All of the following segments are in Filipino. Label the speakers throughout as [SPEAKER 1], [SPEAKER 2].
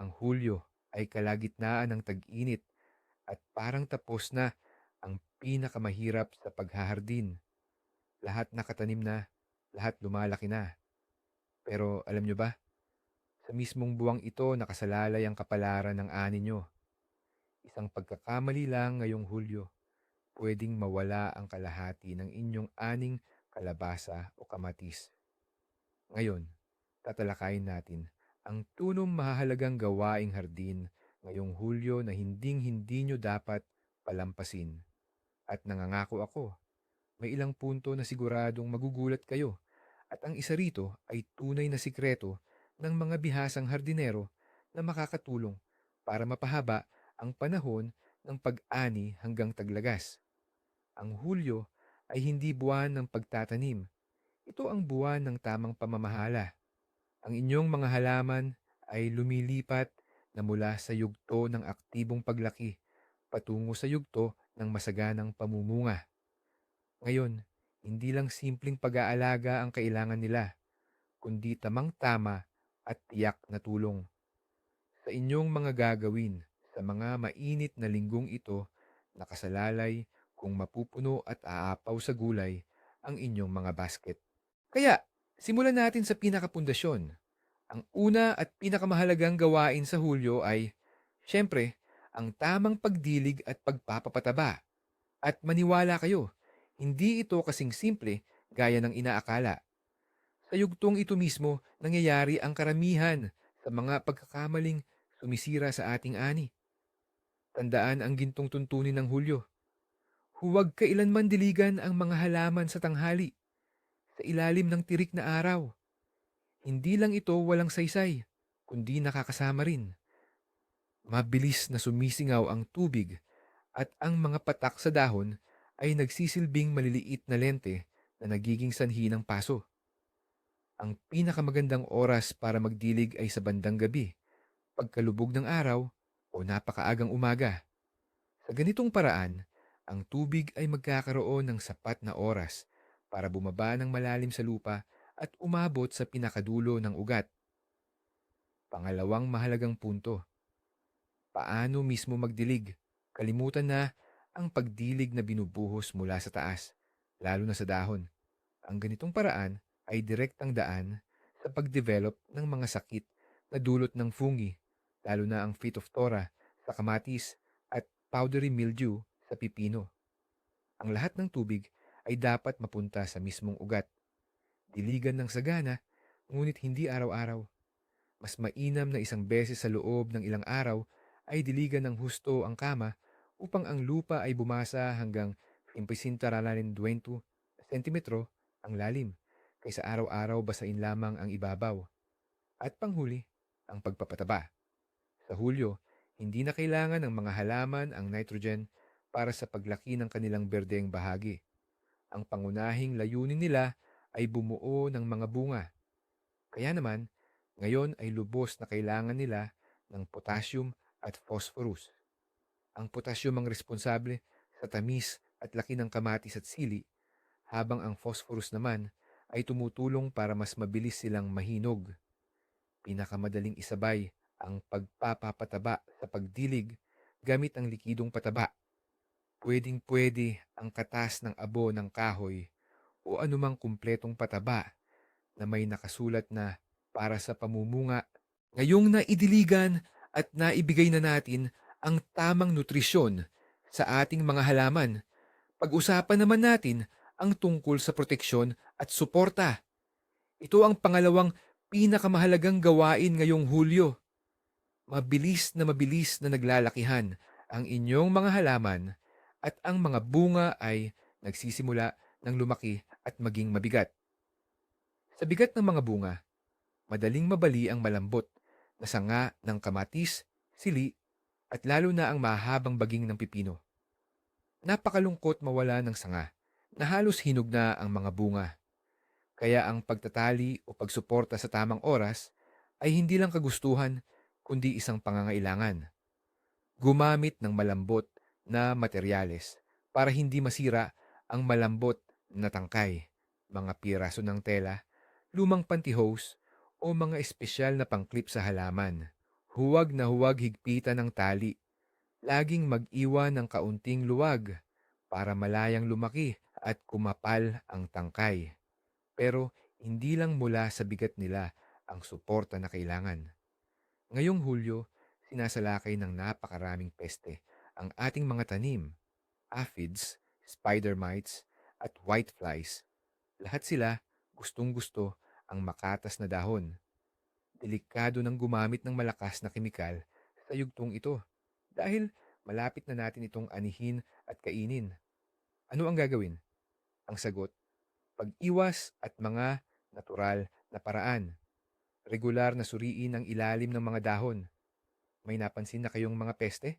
[SPEAKER 1] Ang Hulyo ay kalagitnaan ng tag-init at parang tapos na ang pinakamahirap sa paghahardin. Lahat nakatanim na, lahat lumalaki na. Pero alam nyo ba, sa mismong buwang ito nakasalalay ang kapalaran ng ani nyo. Isang pagkakamali lang ngayong Hulyo, pwedeng mawala ang kalahati ng inyong aning kalabasa o kamatis. Ngayon, tatalakayin natin ang tunong mahahalagang gawaing hardin ngayong Hulyo na hinding-hindi nyo dapat palampasin. At nangangako ako, may ilang punto na siguradong magugulat kayo at ang isa rito ay tunay na sikreto ng mga bihasang hardinero na makakatulong para mapahaba ang panahon ng pag-ani hanggang taglagas. Ang Hulyo ay hindi buwan ng pagtatanim. Ito ang buwan ng tamang pamamahala. Ang inyong mga halaman ay lumilipat na mula sa yugto ng aktibong paglaki patungo sa yugto ng masaganang pamumunga. Ngayon, hindi lang simpleng pag-aalaga ang kailangan nila, kundi tamang-tama at tiyak na tulong. Sa inyong mga gagawin sa mga mainit na linggong ito, nakasalalay kung mapupuno at aapaw sa gulay ang inyong mga basket. Kaya, simulan natin sa pinakapundasyon. Ang una at pinakamahalagang gawain sa Hulyo ay, syempre, ang tamang pagdilig at pagpapapataba. At maniwala kayo, hindi ito kasing simple gaya ng inaakala. Sa yugtong ito mismo, nangyayari ang karamihan sa mga pagkakamaling sumisira sa ating ani. Tandaan ang gintong tuntunin ng Hulyo. Huwag kailanman diligan ang mga halaman sa tanghali, sa ilalim ng tirik na araw. Hindi lang ito walang saysay, kundi nakakasama rin. Mabilis na sumisingaw ang tubig at ang mga patak sa dahon ay nagsisilbing maliliit na lente na nagiging sanhi ng paso. Ang pinakamagandang oras para magdilig ay sa bandang gabi, pagkalubog ng araw o napakaagang umaga. Sa ganitong paraan, ang tubig ay magkakaroon ng sapat na oras para bumaba ng malalim sa lupa at umabot sa pinakadulo ng ugat. Pangalawang mahalagang punto. Paano mismo magdilig? Kalimutan na ang pagdilig na binubuhos mula sa taas, lalo na sa dahon. Ang ganitong paraan ay direktang daan sa pagdevelop ng mga sakit na dulot ng fungi, lalo na ang Phytophthora sa kamatis at powdery mildew sa pipino. Ang lahat ng tubig ay dapat mapunta sa mismong ugat. Diligan ng sagana, ngunit hindi araw-araw. Mas mainam na isang beses sa loob ng ilang araw ay diligan ng husto ang kama upang ang lupa ay bumasa hanggang 20 cm ang lalim kaysa araw-araw basain lamang ang ibabaw. At panghuli, ang pagpapataba. Sa Hulyo, hindi na kailangan ng mga halaman ang nitrogen para sa paglaki ng kanilang berdeng bahagi. Ang pangunahing layunin nila ay bumuo ng mga bunga. Kaya naman, ngayon ay lubos na kailangan nila ng potassium at phosphorus. Ang potassium ang responsable sa tamis at laki ng kamatis at sili, habang ang phosphorus naman ay tumutulong para mas mabilis silang mahinog. Pinakamadaling isabay ang pagpapapataba sa pagdilig gamit ang likidong pataba. Pwedeng pwede ang katas ng abo ng kahoy o anumang kumpletong pataba na may nakasulat na para sa pamumunga. Ngayong naidiligan at naibigay na natin ang tamang nutrisyon sa ating mga halaman, pag-usapan naman natin ang tungkol sa proteksyon at suporta. Ito ang pangalawang pinakamahalagang gawain ngayong Hulyo. Mabilis na mabilis na naglalakihan ang inyong mga halaman at ang mga bunga ay nagsisimula ng lumaki at maging mabigat. Sa bigat ng mga bunga, madaling mabali ang malambot na sanga ng kamatis, sili, at lalo na ang mahabang baging ng pipino. Napakalungkot mawala ng sanga na halos hinog na ang mga bunga. Kaya ang pagtatali o pagsuporta sa tamang oras ay hindi lang kagustuhan kundi isang pangangailangan. Gumamit ng malambot na materyales para hindi masira ang malambot na tangkay, mga piraso ng tela, lumang pantyhose o mga espesyal na pangklip sa halaman. Huwag na huwag higpitan ng tali. Laging mag-iwan ng kaunting luwag para malayang lumaki at kumapal ang tangkay. Pero hindi lang mula sa bigat nila ang suporta na kailangan. Ngayong Hulyo, sinasalakay ng napakaraming peste ang ating mga tanim, aphids, spider mites, at whiteflies. Lahat sila gustong-gusto ang makatas na dahon. Delikado ng gumamit ng malakas na kemikal sa yugtong ito dahil malapit na natin itong anihin at kainin. Ano ang gagawin? Ang sagot, pag-iwas at mga natural na paraan. Regular na suriin ang ilalim ng mga dahon. May napansin na kayong mga peste?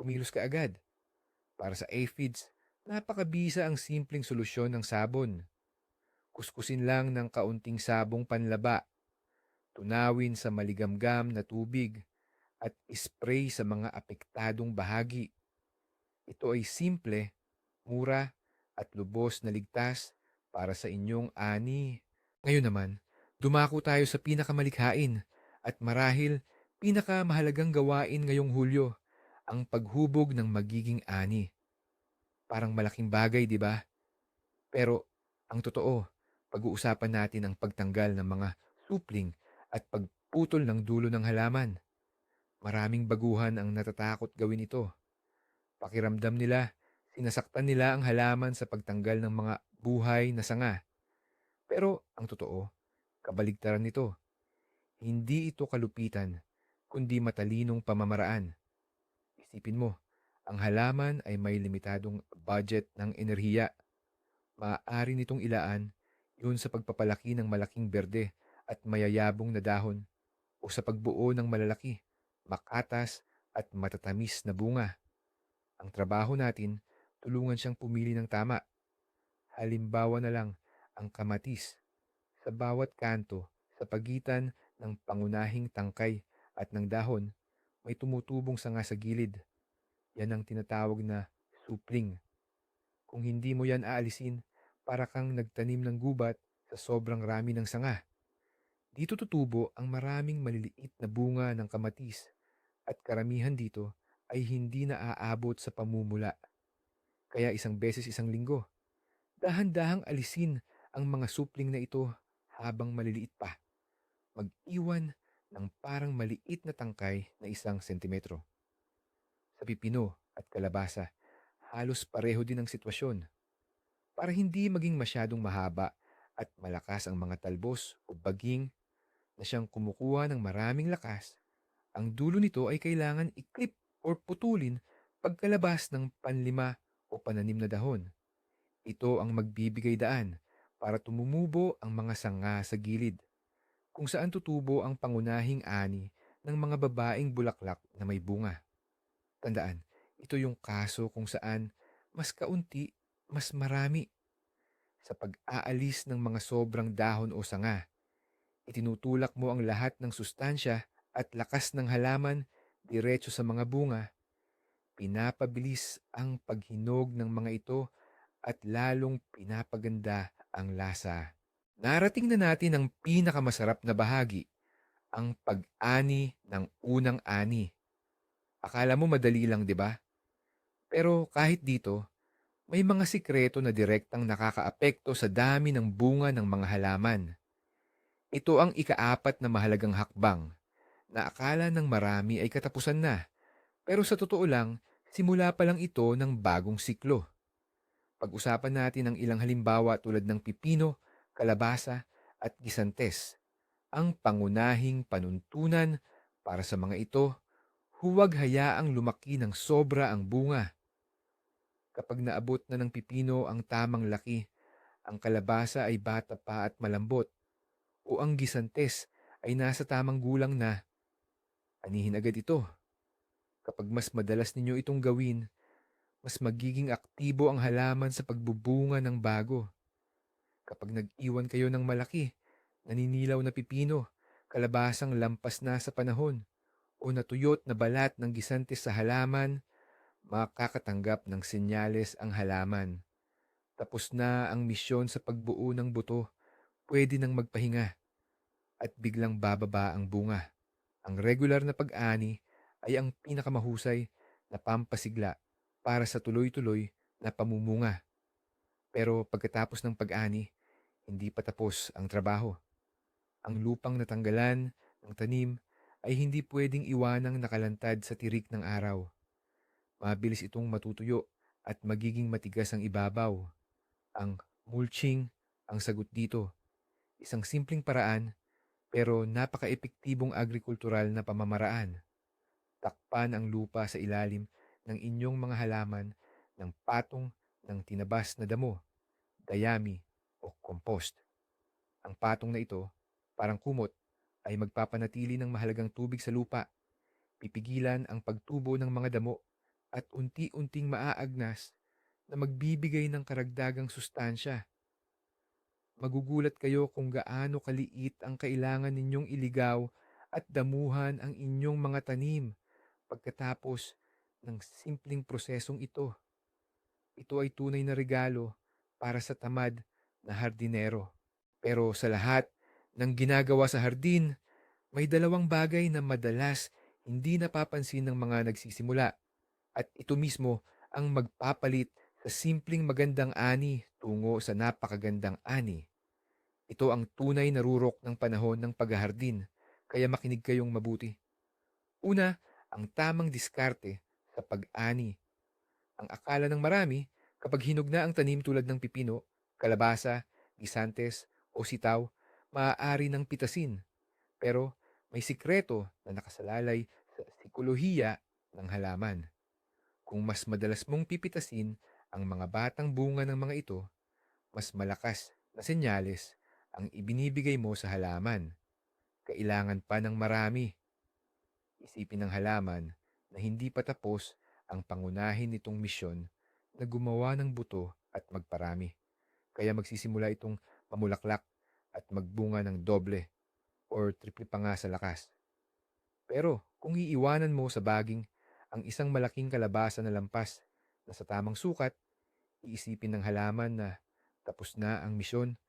[SPEAKER 1] Kumilos ka agad. Para sa aphids, napakabisa ang simpleng solusyon ng sabon. Kuskusin lang ng kaunting sabong panlaba. Tunawin sa maligamgam na tubig at spray sa mga apektadong bahagi. Ito ay simple, mura at lubos na ligtas para sa inyong ani. Ngayon naman, dumako tayo sa pinakamalikhain at marahil pinakamahalagang gawain ngayong Hulyo, ang paghubog ng magiging ani. Parang malaking bagay, di ba? Pero ang totoo, pag-uusapan natin ang pagtanggal ng mga supling at pagputol ng dulo ng halaman. Maraming baguhan ang natatakot gawin ito. Pakiramdam nila, sinasaktan nila ang halaman sa pagtanggal ng mga buhay na sanga. Pero ang totoo, kabaligtaran nito. Hindi ito kalupitan, kundi matalinong pamamaraan. Isipin mo, ang halaman ay may limitadong budget ng enerhiya. Maaari nitong ilaan yun sa pagpapalaki ng malaking berde at mayayabong na dahon o sa pagbuo ng malalaki, makatas at matatamis na bunga. Ang trabaho natin, tulungan siyang pumili ng tama. Halimbawa na lang ang kamatis. Sa bawat kanto, sa pagitan ng pangunahing tangkay at ng dahon, may tumutubong sanga sa gilid. Yan ang tinatawag na supling. Kung hindi mo yan aalisin, para kang nagtanim ng gubat sa sobrang rami ng sanga. Dito tutubo ang maraming maliliit na bunga ng kamatis at karamihan dito ay hindi na aabot sa pamumula. Kaya isang beses isang linggo, dahan-dahang alisin ang mga supling na ito habang maliliit pa. Mag-iwan ng parang maliit na tangkay na isang sentimetro. Sa pipino at kalabasa, halos pareho din ang sitwasyon. Para hindi maging masyadong mahaba at malakas ang mga talbos o baging na siyang kumukuha ng maraming lakas, ang dulo nito ay kailangan iklip or putulin pagkalabas ng panlima o pananim na dahon. Ito ang magbibigay daan para tumumubo ang mga sanga sa gilid, kung saan tutubo ang pangunahing ani ng mga babaeng bulaklak na may bunga. Tandaan, ito yung kaso kung saan mas kaunti, mas marami. Sa pag-aalis ng mga sobrang dahon o sanga, itinutulak mo ang lahat ng sustansya at lakas ng halaman diretso sa mga bunga, pinapabilis ang paghinog ng mga ito at lalong pinapaganda ang lasa. Narating na natin ang pinakamasarap na bahagi, ang pag-ani ng unang ani. Akala mo madali lang, di ba? Pero kahit dito, may mga sikreto na direktang nakakaapekto sa dami ng bunga ng mga halaman. Ito ang ikaapat na mahalagang hakbang na akala ng marami ay katapusan na. Pero sa totoo lang, simula pa lang ito ng bagong siklo. Pag-usapan natin ang ilang halimbawa tulad ng pipino, kalabasa at gisantes. Ang pangunahing panuntunan para sa mga ito, huwag hayaang lumaki ng sobra ang bunga. Kapag naabot na ng pipino ang tamang laki, ang kalabasa ay bata pa at malambot, o ang gisantes ay nasa tamang gulang na, anihin agad ito. Kapag mas madalas ninyo itong gawin, mas magiging aktibo ang halaman sa pagbubunga ng bago. Kapag nag-iwan kayo ng malaki, naninilaw na pipino, kalabasang lampas na sa panahon, o natuyot na balat ng gisantes sa halaman, makakatanggap ng senyales ang halaman. Tapos na ang misyon sa pagbuo ng buto, pwede nang magpahinga at biglang bababa ang bunga. Ang regular na pag-ani ay ang pinakamahusay na pampasigla para sa tuloy-tuloy na pamumunga. Pero pagkatapos ng pag-ani, hindi pa tapos ang trabaho. Ang lupang natanggalan ng tanim ay hindi pwedeng iwanang nakalantad sa tirik ng araw. Mabilis itong matutuyo at magiging matigas ang ibabaw. Ang mulching ang sagot dito. Isang simpleng paraan pero napaka-epektibong agrikultural na pamamaraan. Takpan ang lupa sa ilalim ng inyong mga halaman ng patong ng tinabas na damo, dayami o compost. Ang patong na ito, parang kumot, ay magpapanatili ng mahalagang tubig sa lupa, pipigilan ang pagtubo ng mga damo at unti-unting maaagnas na magbibigay ng karagdagang sustansya. Magugulat kayo kung gaano kaliit ang kailangan ninyong iligaw at damuhan ang inyong mga tanim pagkatapos ng simpleng prosesong ito. Ito ay tunay na regalo para sa tamad na hardinero. Pero sa lahat ng ginagawa sa hardin, may dalawang bagay na madalas hindi napapansin ng mga nagsisimula at ito mismo ang magpapalit sa simpleng magandang ani tungo sa napakagandang ani. Ito ang tunay na rurok ng panahon ng paghahardin, kaya makinig kayong mabuti. Una, ang tamang diskarte sa pag-ani. Ang akala ng marami, kapag hinog na ang tanim tulad ng pipino, kalabasa, gisantes o sitaw, maaari ng pitasin. Pero may sikreto na nakasalalay sa psikolohiya ng halaman. Kung mas madalas mong pipitasin ang mga batang bunga ng mga ito, mas malakas na senyales ang ibinibigay mo sa halaman. Kailangan pa ng marami. Isipin ng halaman na hindi pa tapos ang pangunahin nitong misyon na gumawa ng buto at magparami. Kaya magsisimula itong mamulaklak at magbunga ng doble or triple pa nga sa lakas. Pero kung iiwanan mo sa baging ang isang malaking kalabasa na lampas na sa tamang sukat, iisipin ng halaman na tapos na ang misyon,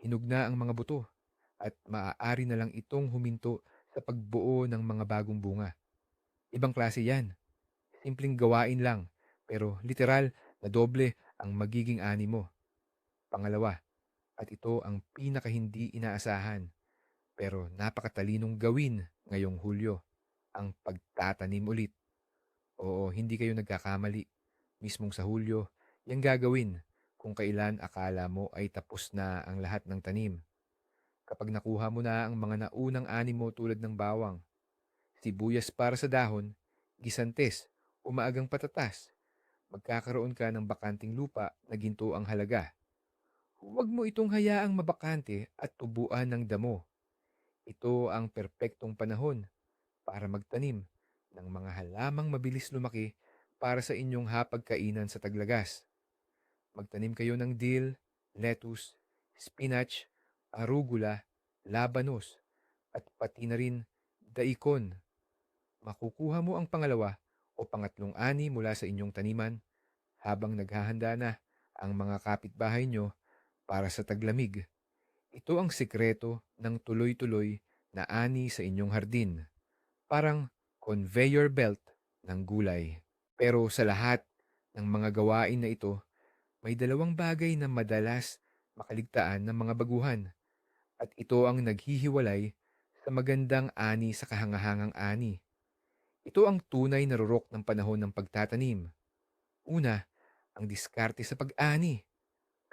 [SPEAKER 1] hinog na ang mga buto, at maaari na lang itong huminto sa pagbuo ng mga bagong bunga. Ibang klase yan. Simpleng gawain lang, pero literal na doble ang magiging ani mo. Pangalawa, at ito ang pinaka hindi inaasahan, pero napakatalinong gawin ngayong Hulyo, ang pagtatanim ulit. Oo, hindi kayo nagkakamali. Mismong sa Hulyo, yung gagawin kung kailan akala mo ay tapos na ang lahat ng tanim. Kapag nakuha mo na ang mga naunang ani mo tulad ng bawang, sibuyas para sa dahon, gisantes, umaagang patatas, magkakaroon ka ng bakanting lupa na ginto ang halaga. Huwag mo itong hayaang mabakante at tubuan ng damo. Ito ang perpektong panahon para magtanim ng mga halamang mabilis lumaki para sa inyong hapagkainan sa taglagas. Magtanim kayo ng dill, lettuce, spinach, arugula, labanos, at pati na rin daikon. Makukuha mo ang pangalawa o pangatlong ani mula sa inyong taniman habang naghahanda na ang mga kapitbahay nyo para sa taglamig. Ito ang sikreto ng tuloy-tuloy na ani sa inyong hardin. Parang conveyor belt ng gulay. Pero sa lahat ng mga gawain na ito, may dalawang bagay na madalas makaligtaan ng mga baguhan. At ito ang naghihiwalay sa magandang ani sa kahangahangang ani. Ito ang tunay na rurok ng panahon ng pagtatanim. Una, ang diskarte sa pag-ani.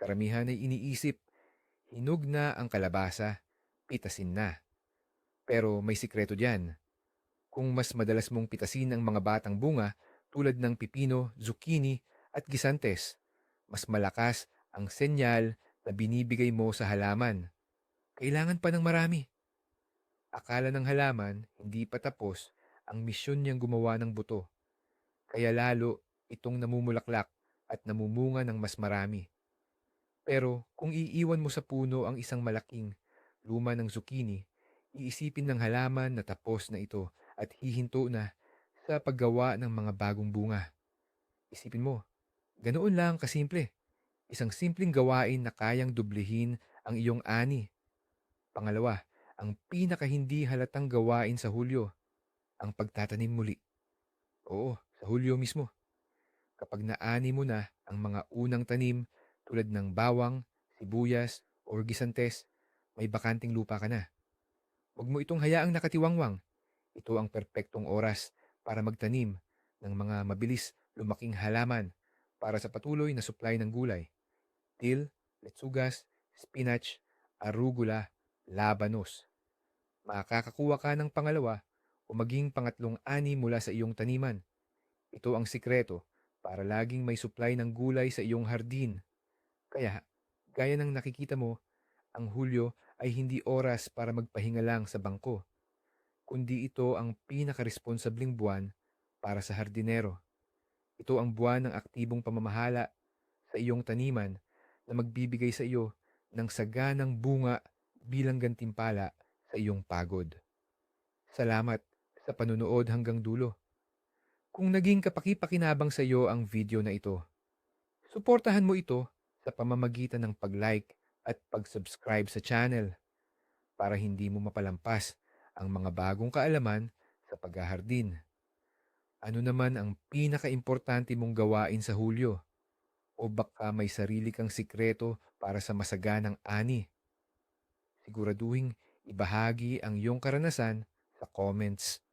[SPEAKER 1] Karamihan ay iniisip, hinog na ang kalabasa, pitasin na. Pero may sikreto diyan. Kung mas madalas mong pitasin ang mga batang bunga tulad ng pipino, zucchini at gisantes, mas malakas ang senyal na binibigay mo sa halaman. Kailangan pa ng marami. Akala ng halaman, hindi pa tapos ang misyon niyang gumawa ng buto. Kaya lalo itong namumulaklak at namumunga ng mas marami. Pero kung iiwan mo sa puno ang isang malaking luma ng zucchini, iisipin ng halaman na tapos na ito at hihinto na sa paggawa ng mga bagong bunga. Isipin mo, ganoon lang kasimple. Isang simpleng gawain na kayang dublihin ang iyong ani. Pangalawa, ang pinaka hindi halatang gawain sa Hulyo. ang pagtatanim muli. Oo, sa Hulyo mismo. Kapag naani mo na ang mga unang tanim tulad ng bawang, sibuyas, o gisantes, may bakanting lupa ka na. Huwag mo itong hayaang nakatiwangwang. Ito ang perpektong oras para magtanim ng mga mabilis lumaking halaman para sa patuloy na supply ng gulay. Til, letsugas, spinach, arugula, labanos. Makakakuha ka ng pangalawa o maging pangatlong ani mula sa iyong taniman. Ito ang sikreto para laging may supply ng gulay sa iyong hardin. Kaya, gaya ng nakikita mo, ang Hulyo ay hindi oras para magpahinga lang sa bangko, kundi ito ang pinakaresponsabling buwan para sa hardinero. Ito ang buwan ng aktibong pamamahala sa iyong taniman na magbibigay sa iyo ng saganang bunga bilang gantimpala sa iyong pagod. Salamat sa panunood hanggang dulo. Kung naging kapaki-pakinabang sa iyo ang video na ito, suportahan mo ito sa pamamagitan ng pag-like at pag-subscribe sa channel para hindi mo mapalampas ang mga bagong kaalaman sa paghahardin. Ano naman ang pinaka-importante mong gawain sa Hulyo? O baka may sarili kang sikreto para sa masaganang ani? Siguraduhin ibahagi ang iyong karanasan sa comments